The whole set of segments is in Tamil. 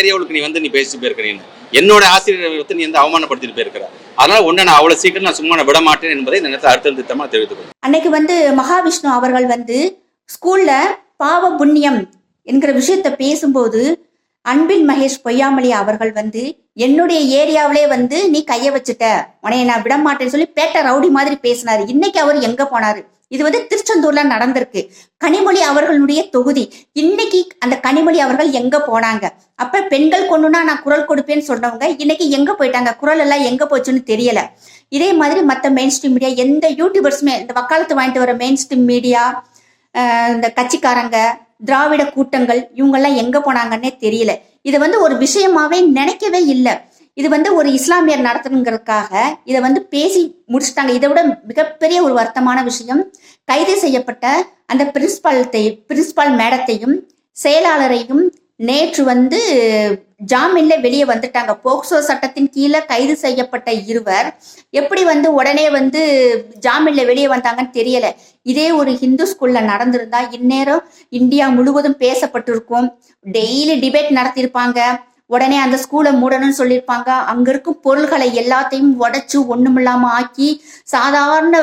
ஏரியாவுக்கு நீ வந்து நீ பேசிட்டு போயிருக்க நீ என்னோட ஆசிரியர் வந்து நீ வந்து அவமானப்படுத்திட்டு போயிருக்கிற. அதனால உன்ன நான் அவ்வளவு சீக்கிரம் நான் சும்மா விட மாட்டேன் என்பதை இந்த நேரத்தில் அடுத்த திட்டமா தெரிவித்துக்கொள்கிறேன் அன்னைக்கு வந்து மகாவிஷ்ணு அவர்கள் வந்து ஸ்கூல்ல பாவ புண்ணியம் என்கிற விஷயத்த பேசும்போது அன்பில் மகேஷ் பொய்யாமலி அவர்கள் வந்து என்னுடைய ஏரியாவிலே வந்து நீ கைய வச்சுட்ட. உனைய நான் விட மாட்டேன்னு சொல்லி பேட்ட ரவுடி மாதிரி பேசினாரு. இன்னைக்கு அவர் எங்க போனாரு? இது வந்து திருச்செந்தூர்ல நடந்திருக்கு. கனிமொழி அவர்களுடைய தொகுதி. இன்னைக்கு அந்த கனிமொழி அவர்கள் எங்க போனாங்க? அப்ப பெண்கள் கொண்டுனா நான் குரல் கொடுப்பேன்னு சொன்னவங்க இன்னைக்கு எங்க போயிட்டாங்க? குரல் எல்லாம் எங்க போச்சுன்னு தெரியல. இதே மாதிரி மற்ற மெயின் ஸ்ட்ரீம் மீடியா எந்த யூடியூபர்ஸுமே இந்த வக்காலத்து வாங்கிட்டு வர மெயின் ஸ்ட்ரீம் மீடியா இந்த கட்சிக்காரங்க திராவிட கூட்டங்கள் இவங்கெல்லாம் எங்க போனாங்கன்னே தெரியல. இது வந்து ஒரு விஷயமாவே நினைக்கவே இல்லை. இது வந்து ஒரு இஸ்லாமியர் நடத்தணுங்கிறதுக்காக இதை வந்து பேசி முடிச்சிட்டாங்க. இதை விட மிகப்பெரிய ஒரு வருத்தமான விஷயம் கைது செய்யப்பட்ட அந்த பிரின்சிபாலத்தை பிரின்சிபால் மேடத்தையும் செயலாளரையும் நேற்று வந்து ஜாமீன்ல வெளியே வந்துட்டாங்க. போக்சோ சட்டத்தின் கீழே கைது செய்யப்பட்ட இருவர் எப்படி வந்து உடனே வந்து ஜாமீன்ல வெளியே வந்தாங்கன்னு தெரியல. இதே ஒரு ஹிந்து ஸ்கூல்ல நடந்திருந்தா இந்நேரம் இந்தியா முழுவதும் பேசப்பட்டிருக்கும். Daily debate நடத்தியிருப்பாங்க. உடனே அந்த ஸ்கூலை மூடணும்னு சொல்லியிருப்பாங்க. அங்க இருக்கும் பொருள்களை எல்லாத்தையும் உடைச்சு ஒண்ணுமில்லாம ஆக்கி சாதாரண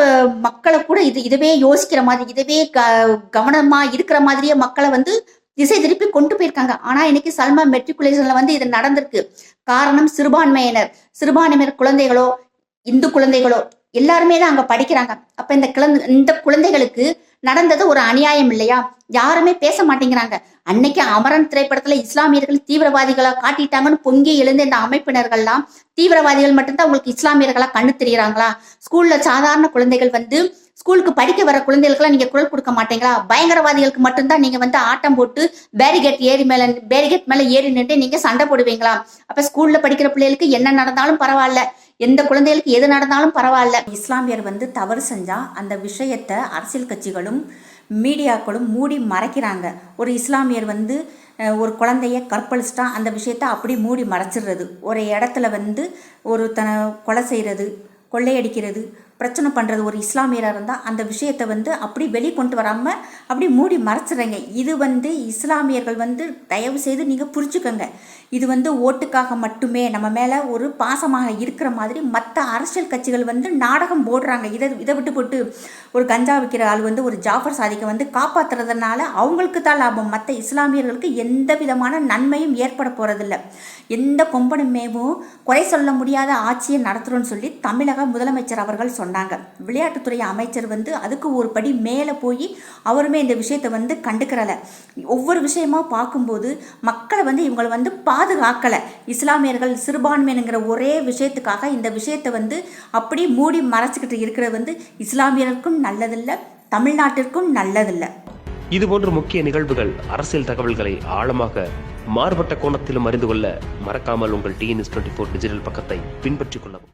மக்களை கூட இது இதுவே யோசிக்கிற மாதிரி இதுவே க கவனமா இருக்கிற மாதிரியே மக்களை வந்து திசை திருப்பி கொண்டு போயிருக்காங்க. ஆனா இன்னைக்கு சல்மா மெட்ரிகுலேஷன்ல வந்து இது நடந்திருக்கு. காரணம் சிறுபான்மையினர். சிறுபான்மையினர் குழந்தைகளோ இந்து குழந்தைகளோ எல்லாருமே தான் அங்க படிக்கிறாங்க. அப்ப இந்த குழந்தை இந்த குழந்தைகளுக்கு நடந்தது ஒரு அநியாயம் இல்லையா? யாருமே பேச மாட்டேங்கிறாங்க. அன்னைக்கு அமரன் திரைப்படத்துல இஸ்லாமியர்கள் தீவிரவாதிகளா காட்டிட்டாங்கன்னு பொங்கி எழுந்த இந்த அமைப்பினர்கள்லாம் தீவிரவாதிகள் மட்டும்தான் உங்களுக்கு இஸ்லாமியர்களா கண்ணு தெரியறாங்களா ஸ்கூல்ல சாதாரண குழந்தைகள் வந்து ஸ்கூலுக்கு படிக்க வர குழந்தைகளுக்குலாம் நீங்க குரல் கொடுக்க மாட்டீங்களா? பயங்கரவாதிகளுக்கு மட்டும்தான் நீங்க வந்து ஆட்டம் போட்டு பேரிகேட் ஏறி மேல பேரிகேட் மேல ஏறி நின்று நீங்க சண்டை போடுவீங்களா? அப்ப ஸ்கூல்ல படிக்கிற பிள்ளைகளுக்கு என்ன நடந்தாலும் பரவாயில்ல. எந்த குழந்தைகளுக்கு எது நடந்தாலும் பரவாயில்ல. இஸ்லாமியர் வந்து தவறு செஞ்சா அந்த விஷயத்த அரசியல் கட்சிகளும் மீடியாக்களும் மூடி மறைக்கிறாங்க. ஒரு இஸ்லாமியர் வந்து ஒரு குழந்தைய கற்பழிச்சிட்டா அந்த விஷயத்த அப்படி மூடி மறைச்சிடுறது. ஒரு இடத்துல வந்து ஒரு தன கொலை செய்கிறது கொள்ளையடிக்கிறது பிரச்சனை பண்ணுறது ஒரு இஸ்லாமியராக இருந்தால் அந்த விஷயத்தை வந்து அப்படி வெளியே கொண்டு வராமல் அப்படி மூடி மறைச்சிடுறீங்க. இது வந்து இஸ்லாமியர்கள் வந்து தயவு செய்து நீங்கள் புரிஞ்சுக்கோங்க. இது வந்து ஓட்டுக்காக மட்டுமே நம்ம மேலே ஒரு பாசமாக இருக்கிற மாதிரி மற்ற அரசியல் கட்சிகள் வந்து நாடகம் போடுறாங்க. இதை இதை விட்டு போட்டு ஒரு கஞ்சா விற்கிற ஆள் வந்து ஒரு ஜாஃபர் சாதிக்கை வந்து காப்பாற்றுறதுனால அவங்களுக்கு தான் லாபம். மற்ற இஸ்லாமியர்களுக்கு எந்த விதமான நன்மையும் ஏற்பட போகிறதில்ல எந்த கொம்பனுமேவும் குறை சொல்ல முடியாத ஆட்சியை நடத்துகிறோன்னு சொல்லி தமிழக முதலமைச்சர் அவர்கள் சொன்னாங்க. விளையாட்டுத்துறை அமைச்சர் வந்து அதுக்கு ஒரு படி மேலே போய் அவருமே இந்த விஷயத்தை வந்து கண்டுக்கிறல. ஒவ்வொரு விஷயமா பார்க்கும்போது மக்களை வந்து இவங்களை வந்து பாதுகாக்கலை. இஸ்லாமியர்கள் சிறுபான்மையினுங்கிற ஒரே விஷயத்துக்காக இந்த விஷயத்தை வந்து அப்படி மூடி மறைச்சிக்கிட்டு இருக்கிறது வந்து இஸ்லாமியருக்கும் நல்லதில்லை தமிழ்நாட்டிற்கும் நல்லதில்லை. இதுபோன்ற முக்கிய நிகழ்வுகள் அரசியல் தகவல்களை ஆழமாக மாறுபட்ட கோணத்திலும் அறிந்து கொள்ள மறக்காமல் உங்கள் டிஎன்எஸ் டுவெண்ட்டி ஃபோர் டிஜிட்டல் பக்கத்தை பின்பற்றிக் கொள்ளவும்.